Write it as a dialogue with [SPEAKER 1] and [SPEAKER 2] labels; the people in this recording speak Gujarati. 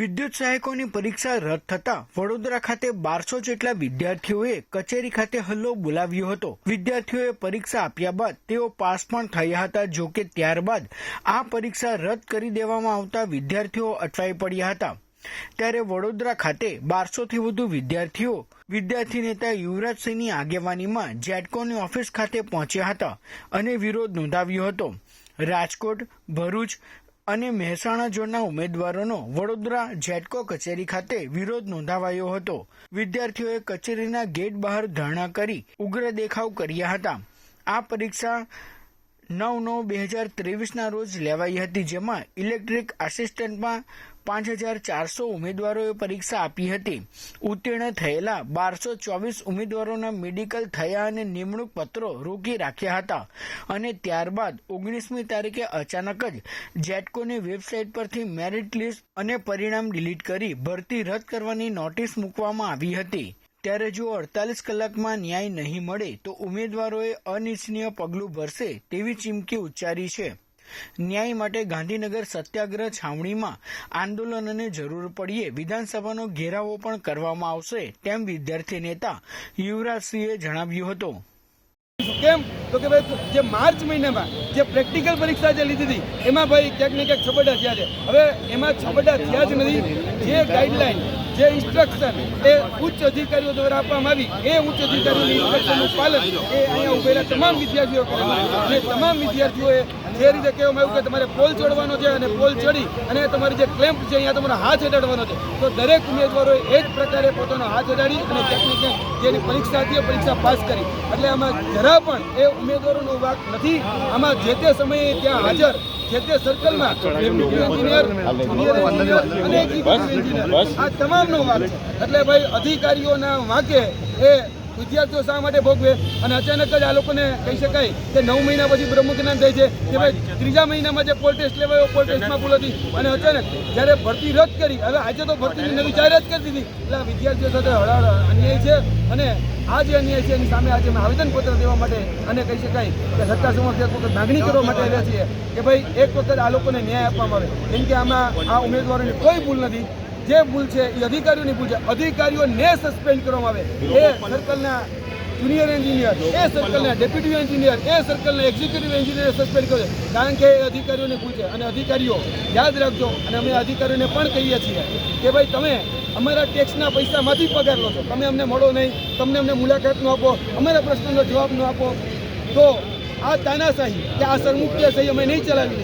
[SPEAKER 1] વિદ્યુત સહાયકોની પરીક્ષા રદ થતા વડોદરા ખાતે બારસો જેટલા વિદ્યાર્થીઓએ કચેરી ખાતે હલ્લો બોલાવ્યો હતો. વિદ્યાર્થીઓએ પરીક્ષા આપ્યા બાદ તેઓ પાસ પણ થયા હતા, જો કે ત્યારબાદ આ પરીક્ષા રદ કરી દેવામાં આવતા વિદ્યાર્થીઓ અટવાઈ પડ્યા હતા. ત્યારે વડોદરા ખાતે બારસોથી વધુ વિદ્યાર્થીઓ, વિદ્યાર્થી નેતા યુવરાજસિંહની આગેવાનીમાં જેટકોની ઓફિસ ખાતે પહોંચ્યા હતા અને વિરોધ નોંધાવ્યો હતો. રાજકોટ, ભરૂચ અને મહેસાણા ઝોનના ઉમેદવારોનો વડોદરા જેટકો કચેરી ખાતે વિરોધ નોંધાવાયો હતો. વિદ્યાર્થીઓએ કચેરીના ગેટ બહાર ધરણા કરી ઉગ્ર દેખાવ કર્યા હતા. આ પરીક્ષા નવ નવ બે હજાર ત્રેવીસના રોજ લેવાઈ હતી, જેમાં ઇલેક્ટ્રિક આસિસ્ટન્ટમાં પાંચ હજાર ચારસો ઉમેદવારોએ પરીક્ષા આપી હતી. ઉત્તીર્ણ થયેલા બારસો ચોવીસ ઉમેદવારોના મેડિકલ થયા અને નિમણૂક પત્રો રોકી રાખ્યા હતા. અને ત્યારબાદ ઓગણીસમી તારીખે અચાનક જ જેટકોની વેબસાઇટ પરથી મેરિટ લિસ્ટ અને પરિણામ ડિલીટ કરી ભરતી રદ કરવાની નોટિસ મૂકવામાં આવી હતી. ત્યારે જો અડતાલીસ કલાકમાં ન્યાય નહીં મળે તો ઉમેદવારોએ અનિચ્છનીય પગલું ભરશે તેવી ચીમકી ઉચ્ચારી છે. ન્યાય માટે ગાંધીનગર સત્યાગ્રહ છાવણીમાં આંદોલનને જરૂર પડીએ વિધાનસભાનો ઘેરાવો પણ કરવામાં આવશે તેમ વિદ્યાર્થી નેતા યુવરાજસિંહે જણાવ્યું હતું.
[SPEAKER 2] કેમ? તો કે ભાઈ, જે માર્ચ મહિનામાં જે પ્રેક્ટિકલ પરીક્ષા જે લીધી હતી, એમાં ભાઈ ક્યાંક ને ક્યાંક છબડા થયા છે. હવે એમાં છબડા થયા જ નથી. જે ગાઈડલાઈન જે ઇન્સ્ટ્રક્શન એ ઉચ્ચ અધિકારીઓ દ્વારા આપવામાં આવી, એ ઉચ્ચ અધિકારીઓની ઇન્સ્ટ્રક્શનનું પાલન એ અહીંયા ઉભેલા તમામ વિદ્યાર્થીઓ કરેલું અને તમામ વિદ્યાર્થીઓએ જે રીતે કહેવામાં આવ્યું કે તમારે પોલ ચડવાનો છે અને પોલ ચડી અને તમારી જે ક્લેમ્પ છે અહીંયા તમારો હાથ અડાડવાનો છે. તો દરેક ઉમેદવારોએ એ જ પ્રકારે પોતાનો હાથ અડાડી અને ટેકનિકને જેની પરીક્ષા હતી પરીક્ષા પાસ કરી. એટલે આમાં જરા પણ એ ઉમેદવારોનો વાક નથી. આમાં જે તે સમયે ત્યાં હાજર, જે તે સર્કલમાં અને આ તમામનો વાક એટલે ભાઈ અધિકારીઓના વાંકે એ વિદ્યાર્થીઓ શા માટે ભોગવે? અને અચાનક જ આ લોકોને કહી શકાય કે નવ મહિના પછી બ્રહ્મજ્ઞાન થાય છે. કે ભાઈ ત્રીજા મહિનામાં જે પોલ ટેસ્ટ લેવાયો પોલ ટેસ્ટમાં ભૂલ હતી. અને અચાનક જ્યારે ભરતી રદ કરી, હવે આજે તો ભરતીની નવી જાહેરાત કરી દીધી. એટલે આ વિદ્યાર્થીઓ સાથે હળહળ અન્યાય છે અને આ જે અન્યાય છે, એની સામે આજે અમે આવેદનપત્ર દેવા માટે અને કહી શકાય કે સરકાર સમક્ષ એક વખત માગણી કરવા માટે આવ્યા છીએ કે ભાઈ, એક વખત આ લોકોને ન્યાય આપવામાં આવે. કેમ કે આમાં આ ઉમેદવારોની કોઈ ભૂલ નથી. જે ભૂલ છે એ અધિકારીઓની ભૂલ છે. અધિકારીઓને સસ્પેન્ડ કરવામાં આવે. એ સર્કલના જુનિયર એન્જિનિયર એ સર્કલના ડેપ્યુટી એન્જિનિયર એ સર્કલના એક્ઝિક્યુટિવ એન્જિનિયર સસ્પેન્ડ કર્યો છે. કારણ કે એ અધિકારીઓની ભૂલ છે. અને અધિકારીઓ યાદ રાખજો અને અમે અધિકારીઓને પણ કહીએ છીએ કે ભાઈ તમે અમારા ટેક્સના પૈસામાંથી પગાર લો છો. તમે અમને મળો નહીં તમને અમને મુલાકાત ન આપો અમારા પ્રશ્નનો જવાબ ન આપો. તો આ તાનાશાહી કે આ સરમુખત્યાશાહી અમે નહીં ચલાવી